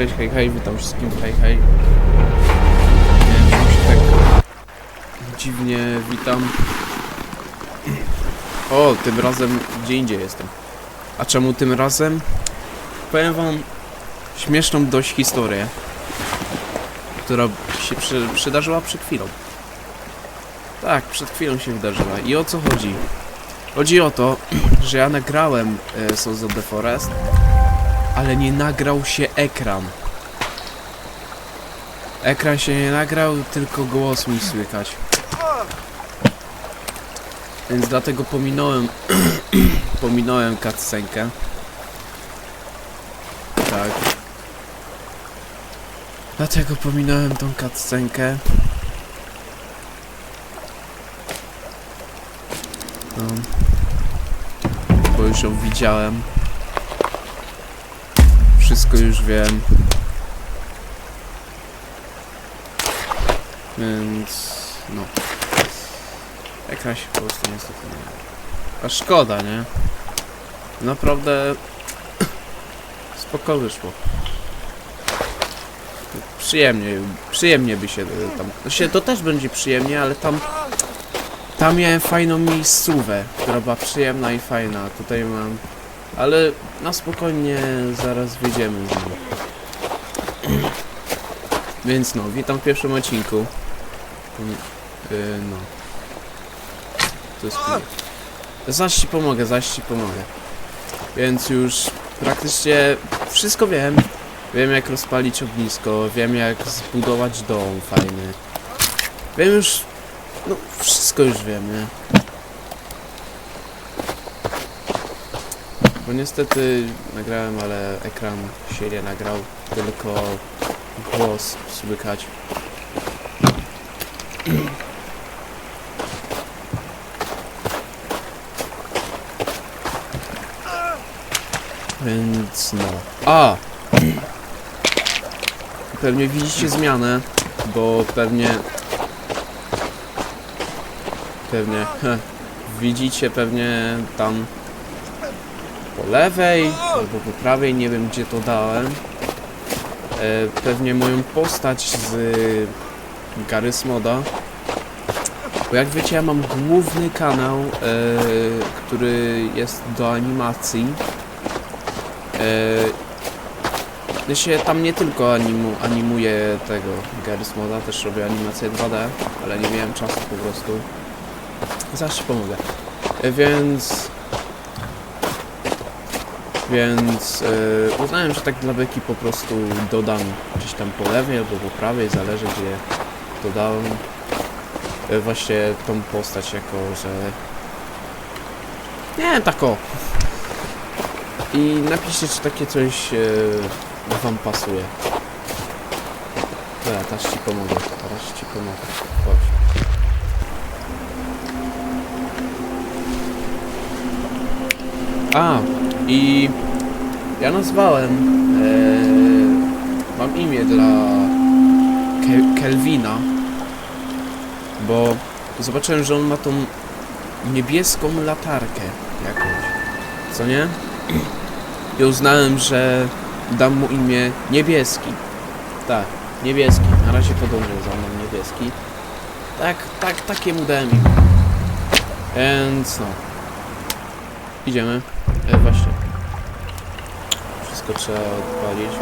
cześć, hej, hej, witam wszystkim, hej, hej. Nie wiem, tak dziwnie witam. O, tym razem gdzie indziej jestem. A czemu tym razem? Powiem wam śmieszną dość historię, która się przy, przydarzyła przed chwilą. Tak, przed chwilą się wydarzyła. I o co chodzi? Chodzi o to, że ja nagrałem e, Sons of the Forest, ale nie nagrał się ekran. Ekran się nie nagrał, tylko głos mi słychać. Więc dlatego pominąłem pominąłem cutscenkę. Tak. Dlatego pominąłem tą cutscenkę. No. Bo już ją widziałem. Wszystko już wiem. Więc no. Ekran się po prostu niestety nie. A szkoda, nie? Naprawdę spoko wyszło. Przyjemnie, przyjemnie by się tam. Znaczy, to też będzie przyjemnie, ale tam. Tam miałem fajną miejscówę, która była przyjemna i fajna. Tutaj mam. Ale na spokojnie zaraz wyjdziemy z nim. Więc no, witam w pierwszym odcinku. Yy, no. To jest. Zaś ci pomogę, zaś ci pomogę. Więc już praktycznie wszystko wiem. Wiem jak rozpalić ognisko, wiem jak zbudować dom fajny. Wiem już... No, wszystko już wiem, nie? Bo niestety nagrałem, ale ekran się nie nagrał, tylko głos słychać. Więc no. A! Pewnie widzicie zmianę, bo pewnie... Pewnie... Heh, widzicie pewnie tam lewej albo po prawej, nie wiem gdzie to dałem. E, pewnie moją postać z Garys Moda. Bo jak wiecie, ja mam główny kanał, e, który jest do animacji. E, się tam nie tylko animu, animuję tego Garys Moda, też robię animację 2D, ale nie miałem czasu po prostu. Ci pomogę. Więc więc e, uznałem, że tak dla beki po prostu dodam gdzieś tam po lewej albo po prawej, zależy gdzie dodałem e, właśnie tą postać jako, że nie, tak o. I napiszcie, czy takie coś e, wam pasuje. Dobra, teraz ci pomogę, teraz ci pomogę. Chodź. A, i ja nazwałem, e, mam imię dla Ke Kelvina, bo zobaczyłem, że on ma tą niebieską latarkę jakąś, co nie? I uznałem, że dam mu imię Niebieski. Tak, Niebieski. Na razie podążę za mną Niebieski. Tak, tak, takie mu dałem imię. Więc no. Idziemy. E, właśnie. Wszystko trzeba odpalić.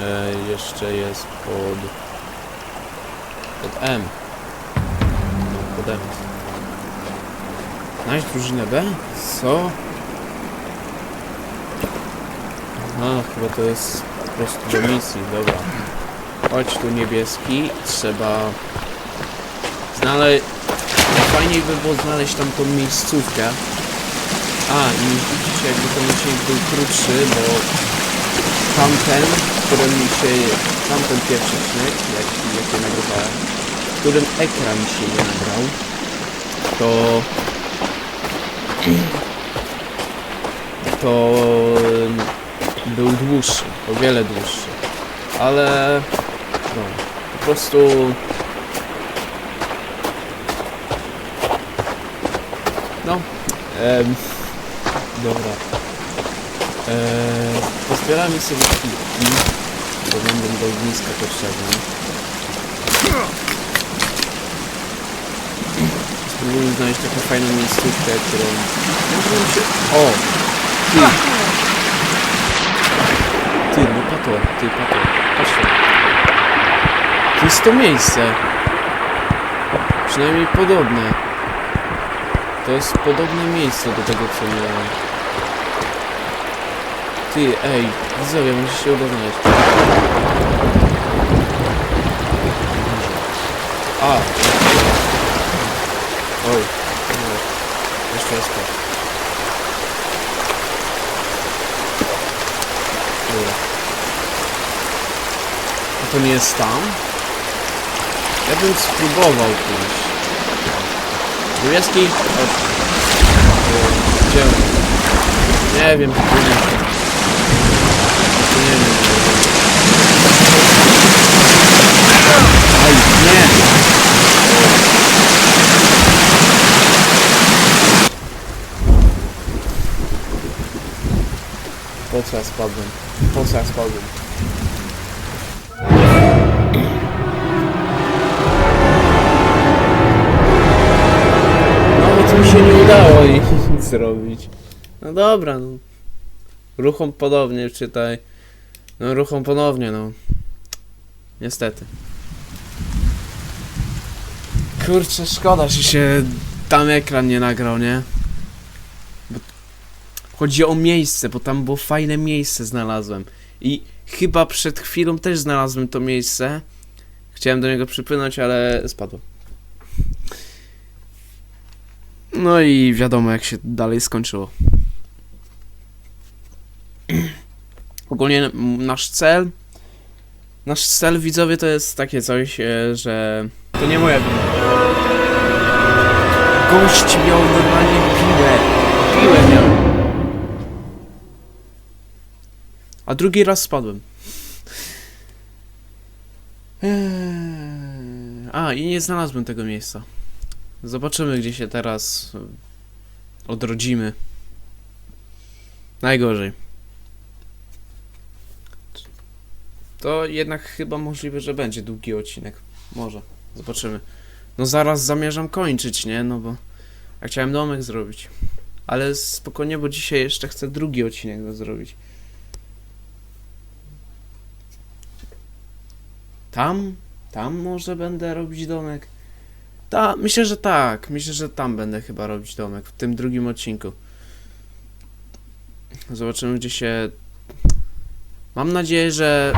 E, jeszcze jest pod... Pod M. No, pod M. Znajdź drużynę B? Co? Aha, chyba to jest po prostu do misji, dobra. Chodź tu niebieski, trzeba znaleźć... Fajniej by było znaleźć tam tą miejscówkę. A, i widzicie jakby ten odcinek był krótszy, bo tamten, w którym mi się... Tamten pierwszy odcinek, jak, jak je nagrywałem, w którym ekran się nie nagrał, to to był dłuższy, o wiele dłuższy. Ale no, po prostu no em, dobra. E, Pozbieramy sobie kitki, bo będą do ogniska potrzebne. Spróbujmy znaleźć taką fajną miejscówkę, którą... O! Ty! Ty, no pato, ty, pato. Patrzcie. To jest to miejsce. Przynajmniej podobne. To jest podobne miejsce do tego, co miałem. Ty, ej, widzowie, musi się ogarniać. A! Oj, nie. Jeszcze raz patrz. Dobra. A to nie jest tam? Ja bym spróbował pójść. Niebieski? E, Gdzie? Nie wiem, jest. Nie wiem. Aj, nie! Po co ja spadłem? Po co ja spadłem? Nie udało i nic zrobić. No dobra, no. Ruchom podobnie czytaj. No ruchom ponownie, no. Niestety. Kurczę, szkoda, że się tam ekran nie nagrał, nie? Bo chodzi o miejsce, bo tam było fajne miejsce znalazłem. I chyba przed chwilą też znalazłem to miejsce. Chciałem do niego przypłynąć, ale spadło. No i wiadomo jak się dalej skończyło. Ogólnie nasz cel Nasz cel widzowie to jest takie coś, e, że to nie moja wina. Gość miał normalnie piłę. Piłę miał. A drugi raz spadłem. Eee, A, i nie znalazłem tego miejsca. Zobaczymy, gdzie się teraz e, odrodzimy. Najgorzej. To jednak chyba możliwe, że będzie długi odcinek. Może. Zobaczymy. No zaraz zamierzam kończyć, nie? No bo ja chciałem domek zrobić. Ale spokojnie, bo dzisiaj jeszcze chcę drugi odcinek zrobić. Tam? Tam może będę robić domek? Ta, myślę, że tak. Myślę, że tam będę chyba robić domek. W tym drugim odcinku. Zobaczymy, gdzie się... Mam nadzieję, że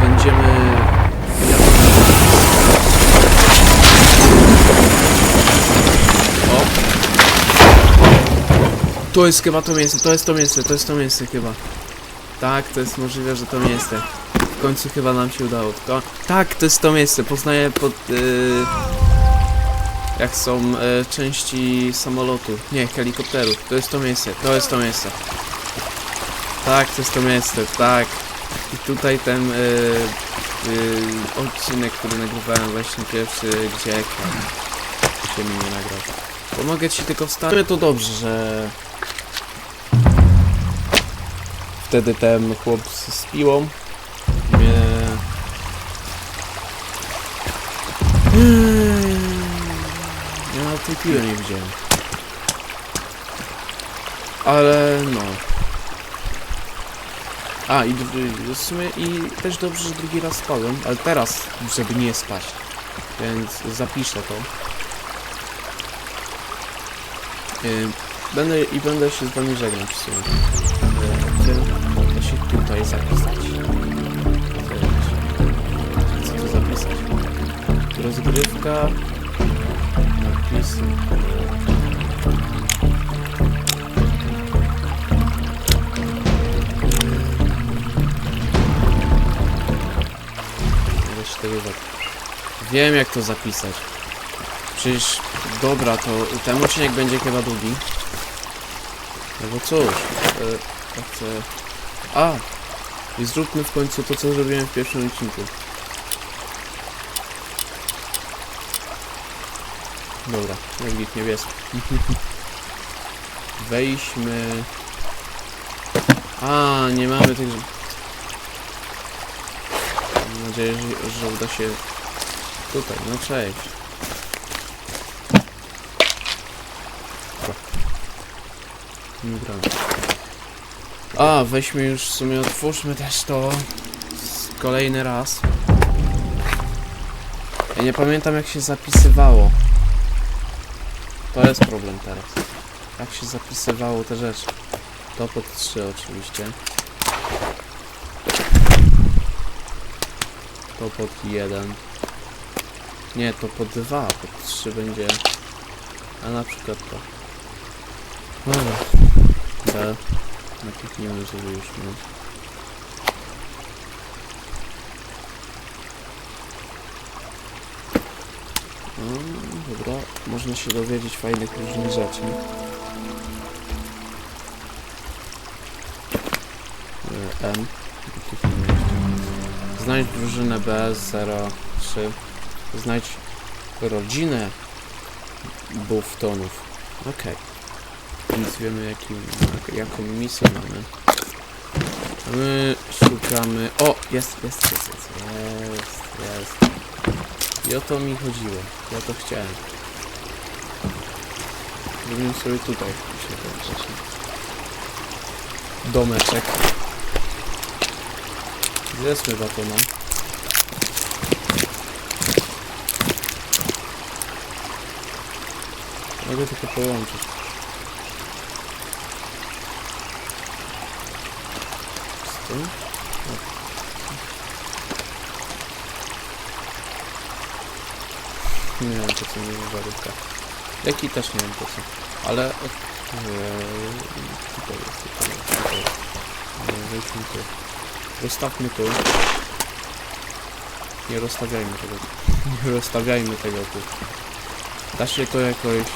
będziemy. O! To jest chyba to miejsce, to jest to miejsce, to jest to miejsce chyba. Tak, to jest możliwe, że to miejsce. W końcu chyba nam się udało. To, tak, to jest to miejsce. Poznaję pod. Yy, jak są yy, części samolotu. Nie, helikopteru. To jest to miejsce, to jest to miejsce. Tak, to jest to miejsce, tak. I tutaj ten y, y, odcinek, który nagrywałem właśnie pierwszy, gdzie ekran się mi nie nagrał. Pomogę ci tylko wstawić. To dobrze, że wtedy ten chłop z piłą tej piły nie widziałem. Ale no. A, i w sumie i też dobrze, że drugi raz spadłem, ale teraz, żeby nie spać. Więc zapiszę to. Będę i będę się z wami żegnać w sumie. Chcę to się tutaj zapisać. Co tu zapisać? Rozgrywka. Zap- Wiem jak to zapisać. Przecież dobra, to ten odcinek będzie chyba długi. No bo cóż, e, ja chcę... A! I zróbmy w końcu to, co zrobiłem w pierwszym odcinku. Dobra, jak nikt niebieski. Wejdźmy... A, nie mamy tych... Mam nadzieję, że, że uda się... Tutaj, no cześć. Nie grałem. A, weźmy już w sumie, otwórzmy też to kolejny raz. Ja nie pamiętam jak się zapisywało. To jest problem teraz. Jak się zapisywało te rzeczy. To pod 3 oczywiście. To pod 1. Nie, to pod 2, pod 3 będzie. A na przykład to. Dobra. B. Żeby już mieć. No, dobra, można się dowiedzieć fajnych różnych rzeczy. E, M. Znajdź drużynę B03. Znajdź rodzinę Buftonów. Okej. Więc wiemy jaki, jak, jaką misję mamy. My szukamy... O! Jest, jest, jest, jest, jest, jest. I o to mi chodziło. Ja to chciałem. Zrobimy sobie tutaj się. Domeczek. Zjedzmy batona. Mogę tylko połączyć. Z tym? O. Nie wiem po co mi żarówka. Jaki też nie wiem po co. Ale... Eee, tutaj jest, tutaj jest, tutaj jest. Eee, Wejdźmy tu. Rozstawmy tu. Nie rozstawiajmy tego. Nie rozstawiajmy tego tu. Da się to jakoś...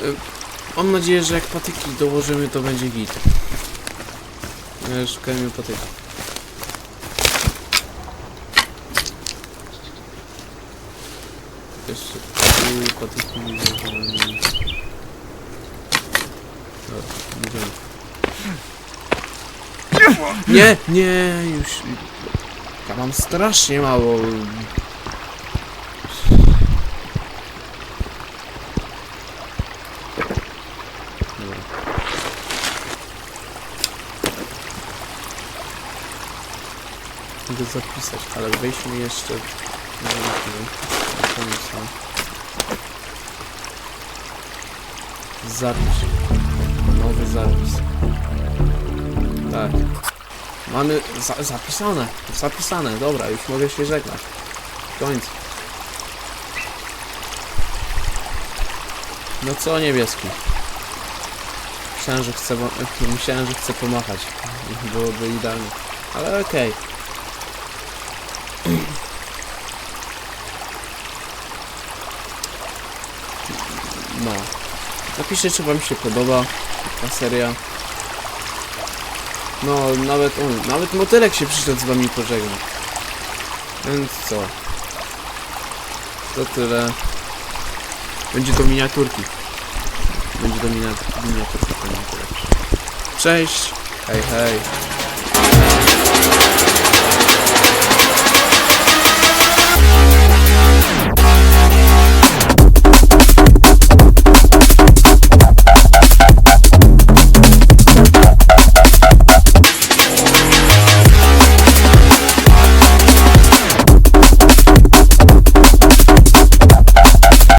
Y, Mam nadzieję, że jak patyki dołożymy, to będzie git. E, Szukajmy patyki. Jeszcze tu patyki dołożymy. Dobra, idziemy. Nie, nie, już. Ja mam strasznie mało. Dobra. Mogę zapisać, ale wejdźmy jeszcze. na są? Zapis. Nowy zapis. Tak. Mamy za zapisane. Zapisane, dobra, już mogę się żegnać. Końcu. No co niebieski? Myślałem, że chcę, myślałem, że chcę pomachać. Byłoby idealnie. Ale okej. No. Napiszcie, czy wam się podoba ta seria. No, nawet on, nawet motylek się przyszedł z wami pożegnać. Więc co? To tyle. Będzie do miniaturki. Będzie miniat- miniaturki to miniaturek. Cześć! Hej, hej!